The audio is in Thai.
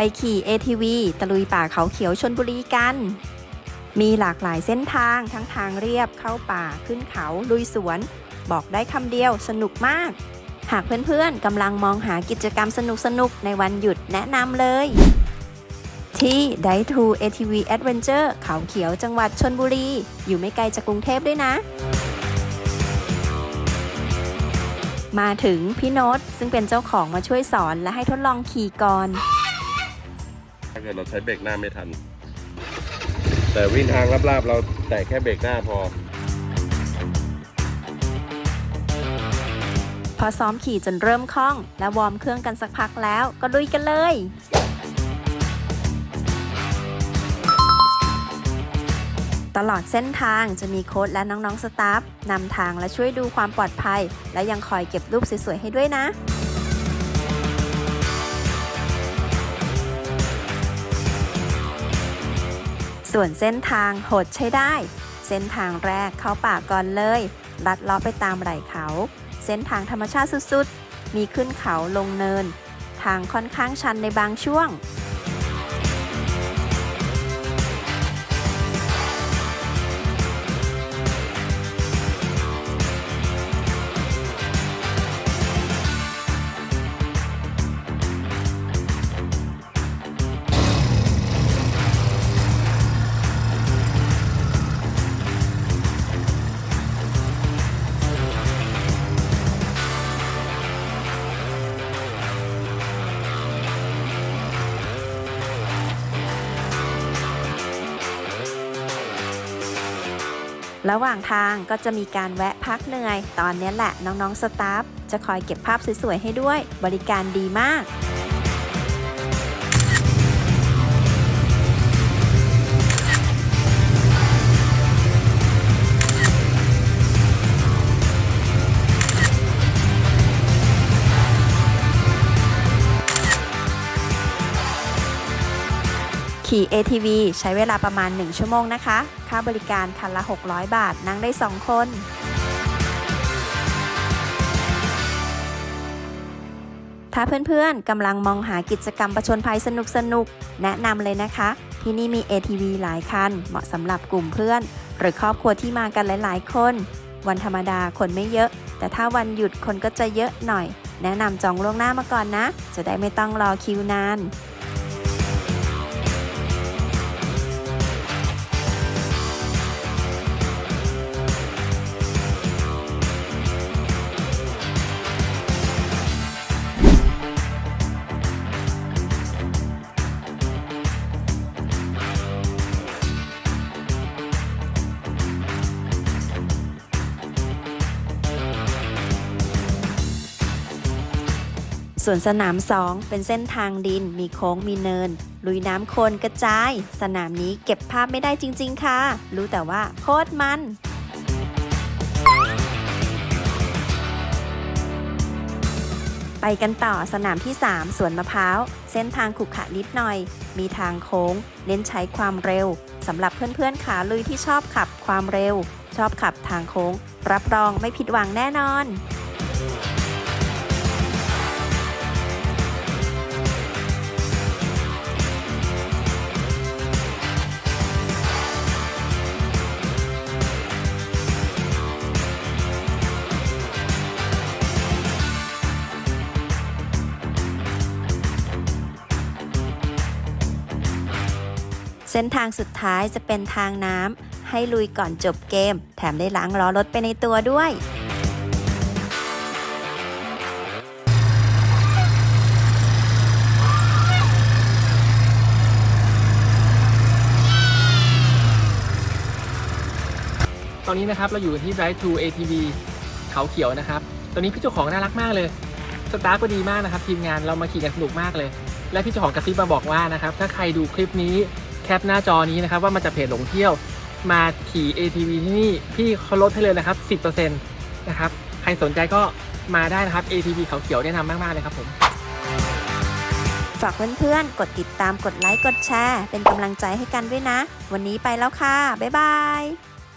ไปขี่ ATV ตะลุยป่าเขาเขียวชนบุรีกัน มีหลากหลายเส้นทางทั้งทางเรียบเข้าป่าขึ้นเขาลุยสวน บอกได้คำเดียวสนุกมาก หากเพื่อนๆกำลังมองหากิจกรรมสนุกๆ ในวันหยุดแนะนำเลย ที่ไดทู ATV Adventure เขาเขียวจังหวัดชนบุรี อยู่ไม่ไกลจากกรุงเทพด้วยนะมาถึงพี่โน้ตซึ่งเป็นเจ้าของมาช่วยสอนและให้ทดลองขี่ก่อนาเกิดเราใช้เบรกหน้าไม่ทัน แต่วิ่งทางลาบๆ เราแต่แค่เบรกหน้าพอ พอซ้อมขี่จนเริ่มคล่อง และวอร์มเครื่องกันสักพักแล้วก็ลุยกันเลย ตลอดเส้นทางจะมีโค้ชและน้องๆสตาฟนำทางและช่วยดูความปลอดภัย และยังคอยเก็บรูปสวยๆให้ด้วยนะ ส่วนเส้นทางโหดใช้ได้ เส้นทางแรกเข้าป่าก่อนเลย ลัดเลาะไปตามไหล่เขา เส้นทางธรรมชาติสุดๆ มีขึ้นเขาลงเนิน ทางค่อนข้างชันในบางช่วง ระหว่างทางก็จะมีการแวะพักเหนื่อย ตอนนี้แหละน้องๆสตาฟจะคอยเก็บภาพสวยๆให้ด้วย บริการดีมาก ขี่ ATV ใช้เวลาประมาณ 1 ชั่วโมงนะคะ ค่าบริการคันละ 600 บาท นั่งได้ 2 คน ถ้าเพื่อนๆกำลังมองหากิจกรรมประชนภัยสนุกๆ แนะนำเลยนะคะ ที่นี่มี ATV หลายคัน เหมาะสำหรับกลุ่มเพื่อน หรือครอบครัวที่มากันหลายๆ คน วันธรรมดาคนไม่เยอะ แต่ถ้าวันหยุดคนก็จะเยอะหน่อย แนะนำจองล่วงหน้ามาก่อนนะ จะได้ไม่ต้องรอคิวนาน ส่วนสนาม 2 เป็นเส้นทางดิน มีโค้งมีเนิน ลุยน้ำโคลนกระจาย สนามนี้เก็บภาพไม่ได้จริง ๆ ค่ะ รู้แต่ว่าโคตรมันไปกันต่อสนามที่ 3 สวนมะพร้าว เส้นทางขรุขระนิดหน่อย มีทางโค้ง เน้นใช้ความเร็วสำหรับเพื่อนๆขาลุยที่ชอบขับความเร็ว ชอบขับทางโค้ง รับรองไม่ผิดหวังแน่นอน เส้นทางสุดท้ายจะเป็นทางน้ำให้ลุยก่อนจบเกม แถมได้ล้างล้อรถไปในตัวด้วยตอนนี้นะครับเราอยู่กันที่ Drive to ATV เขาเขียวนะครับ ตอนนี้พี่เจ้าของน่ารักมากเลย สตาฟก็ดีมากนะครับ ทีมงานเรามาขี่กันสนุกมากเลย และพี่เจ้าของกระซิบมาบอกว่านะครับ ถ้าใครดูคลิปนี้ แคปหน้าจอนี้นะครับว่ามันจะเพจหลงเที่ยวมาขี่ ATV ที่นี่พี่เขาลดให้เลยนะครับ 10%นะครับใครสนใจก็มาได้นะครับ ATV เขาเขียวแนะนำมากๆเลยครับผมฝากเพื่อนๆ กดติดตาม กดไลค์ กดแชร์ เป็นกำลังใจให้กันด้วยนะ วันนี้ไปแล้วค่ะ บ๊ายบาย